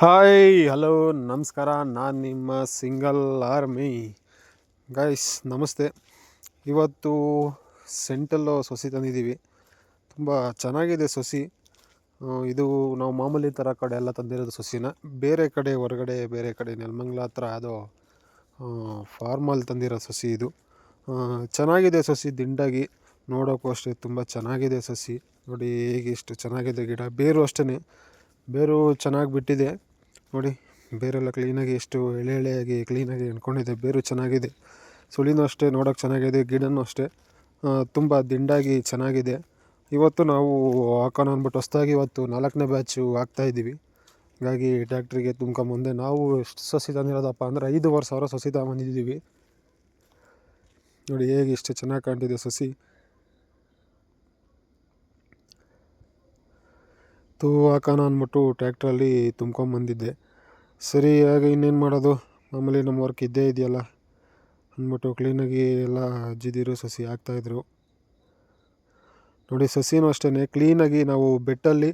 Hi hello ನಮಸ್ಕಾರ. ನಾನು ನಿಮ್ಮ ಸಿಂಗಲ್ ಆರ್ಮಿ. ಗೈಸ್ ನಮಸ್ತೆ. ಇವತ್ತು ಸೆಂಟಲ್ಲು ಸೊಸಿ ತಂದಿದ್ದೀವಿ. ತುಂಬ ಚೆನ್ನಾಗಿದೆ ಸೊಸಿ. ಇದು ನಾವು ಮಾಮೂಲಿ ಥರ ಕಡೆ ಎಲ್ಲ ತಂದಿರೋದು ಸೊಸಿನ. ಬೇರೆ ಕಡೆ ಹೊರಗಡೆ, ಬೇರೆ ಕಡೆ ನೆಲಮಂಗ್ಲ ಹತ್ರ ಅದು ಫಾರ್ಮಲ್ಲಿ ತಂದಿರೋ ಸೊಸಿ ಇದು. ಚೆನ್ನಾಗಿದೆ ಸೊಸಿ ದಿಂಡಾಗಿ. ನೋಡೋಕ್ಕೂ ಅಷ್ಟೇ ತುಂಬ ಚೆನ್ನಾಗಿದೆ ಸೊಸಿ. ನೋಡಿ ಹೇಗೆ ಇಷ್ಟು ಚೆನ್ನಾಗಿದೆ ಗಿಡ. ಬೇರು ಅಷ್ಟೇ ಬೇರು ಚೆನ್ನಾಗಿ ಬಿಟ್ಟಿದೆ. ನೋಡಿ, ಬೇರೆಲ್ಲ ಕ್ಲೀನಾಗಿ ಎಷ್ಟು ಎಳೆ ಎಳೆಯಾಗಿ ಕ್ಲೀನಾಗಿ ಅಂದ್ಕೊಂಡಿದೆ. ಬೇರು ಚೆನ್ನಾಗಿದೆ. ಸುಳಿನೂ ಅಷ್ಟೇ, ನೋಡೋಕೆ ಚೆನ್ನಾಗಿದೆ. ಗಿಡನೂ ಅಷ್ಟೇ. ತುಂಬ ದಿಂಡಾಗಿ ಚೆನ್ನಾಗಿದೆ. ಇವತ್ತು ನಾವು ಹಾಕೋಣ ಅಂದ್ಬಿಟ್ಟು ಹೊಸ್ದಾಗಿ ಇವತ್ತು ನಾಲ್ಕನೇ ಬ್ಯಾಚು ಹಾಕ್ತಾಯಿದ್ದೀವಿ ಹಾಗಾಗಿ ಟ್ಯಾಕ್ಟ್ರಿಗೆ ತುಂಬ್ಕೊಂಬಂದೆ ನಾವು ಎಷ್ಟು ಸಸಿ ತಂದಿರೋದಪ್ಪ ಅಂದರೆ ಐದೂವರೆ ಸಾವಿರ ಸಸಿ ತಗೊಂಬಂದಿದ್ದೀವಿ ನೋಡಿ, ಹೇಗೆ ಇಷ್ಟು ಚೆನ್ನಾಗಿ ಕಾಣ್ತಿದೆ ಸಸಿ. ತೂ ಹಾಕೋಣ ಅಂದ್ಬಿಟ್ಟು ಟ್ಯಾಕ್ಟ್ರಲ್ಲಿ ತುಂಬ್ಕೊಂಬಂದಿದ್ದೆ ಸರಿ, ಆಗ ಇನ್ನೇನು ಮಾಡೋದು? ಮಾಮೂಲಿ ನಮ್ಮ ವರ್ಕ್ ಇದ್ದೇ ಇದೆಯಲ್ಲ? ಅಂದ್ಬಿಟ್ಟು ಕ್ಲೀನಾಗಿ ಎಲ್ಲ ಅಜ್ಜಿದಿರು, ಸಸಿ ಹಾಕ್ತಾಯಿದ್ರು ನೋಡಿ, ಸಸಿನೂ ಅಷ್ಟೇ ಕ್ಲೀನಾಗಿ ನಾವು ಬೆಟ್ಟಲ್ಲಿ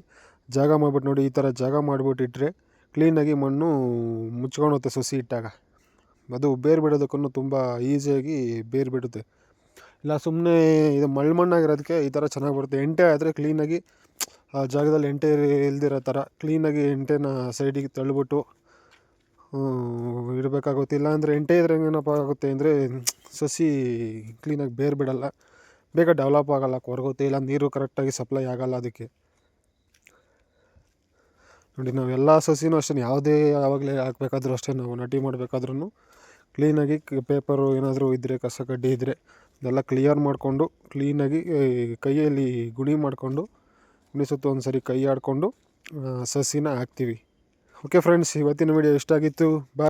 ಜಾಗ ಮಾಡಿಬಿಟ್ಟು ನೋಡಿ, ಈ ಥರ ಜಾಗ ಮಾಡಿಬಿಟ್ಟಿಟ್ರೆ ಕ್ಲೀನಾಗಿ ಮಣ್ಣು ಮುಚ್ಕೊಳುತ್ತೆ ಸಸಿ ಇಟ್ಟಾಗ. ಅದು ಬೇರು ಬಿಡೋದಕ್ಕೂ ತುಂಬ ಈಸಿಯಾಗಿ ಬೇರು ಬಿಡುತ್ತೆ ಇಲ್ಲ ಸುಮ್ಮನೆ ಇದು ಮಣ್ಣು ಮಣ್ಣಾಗಿರೋದಕ್ಕೆ ಈ ಥರ ಚೆನ್ನಾಗಿ ಬರುತ್ತೆ. ಎಂಟೆ ಆದರೆ ಕ್ಲೀನಾಗಿ ಆ ಜಾಗದಲ್ಲಿ ಎಂಟೆ ಇಲ್ದಿರೋ ಥರ ಕ್ಲೀನಾಗಿ ಎಂಟೆನ ಸೈಡಿಗೆ ತಳ್ಳಿಬಿಟ್ಟು ಇಡಬೇಕಾಗುತ್ತೆ ಇಲ್ಲಾಂದರೆ ಎಂಟೆ ಇದ್ರೆ ಏನಪ್ಪ ಆಗುತ್ತೆ ಅಂದರೆ ಸಸಿ ಕ್ಲೀನಾಗಿ ಬೇರು ಬಿಡಲ್ಲ. ಬೇಗ ಡೆವಲಪ್ ಆಗಲ್ಲ, ಕೊರಗುತ್ತೆ. ಇಲ್ಲ, ನೀರು ಕರೆಕ್ಟಾಗಿ ಸಪ್ಲೈ ಆಗಲ್ಲ ಅದಕ್ಕೆ. ನೋಡಿ, ನಾವು ಎಲ್ಲ ಸಸಿನೂ ಅಷ್ಟೇ, ಯಾವುದೇ ಯಾವಾಗಲೇ ಹಾಕಬೇಕಾದ್ರೂ ಅಷ್ಟೇ ನಾವು ನಟಿ ಮಾಡಬೇಕಾದ್ರೂ ಕ್ಲೀನಾಗಿ ಪೇಪರು ಏನಾದರೂ ಇದ್ದರೆ ಕಸ ಕಡ್ಡಿ ಇದ್ದರೆ ಅದೆಲ್ಲ ಕ್ಲಿಯರ್ ಮಾಡಿಕೊಂಡು, ಕ್ಲೀನಾಗಿ ಕೈಯಲ್ಲಿ ಗುಣಿ ಮಾಡಿಕೊಂಡು ಸುತ್ತ ಒಂದು ಸರಿ ಕೈ ಆಡಿಕೊಂಡು ಸಸಿನ ಹಾಕ್ತೀವಿ. ಓಕೆ ಫ್ರೆಂಡ್ಸ್ ಇವತ್ತಿನ ವಿಡಿಯೋ ಇಷ್ಟ ಆಗಿತ್ತು. ಬಾಯ್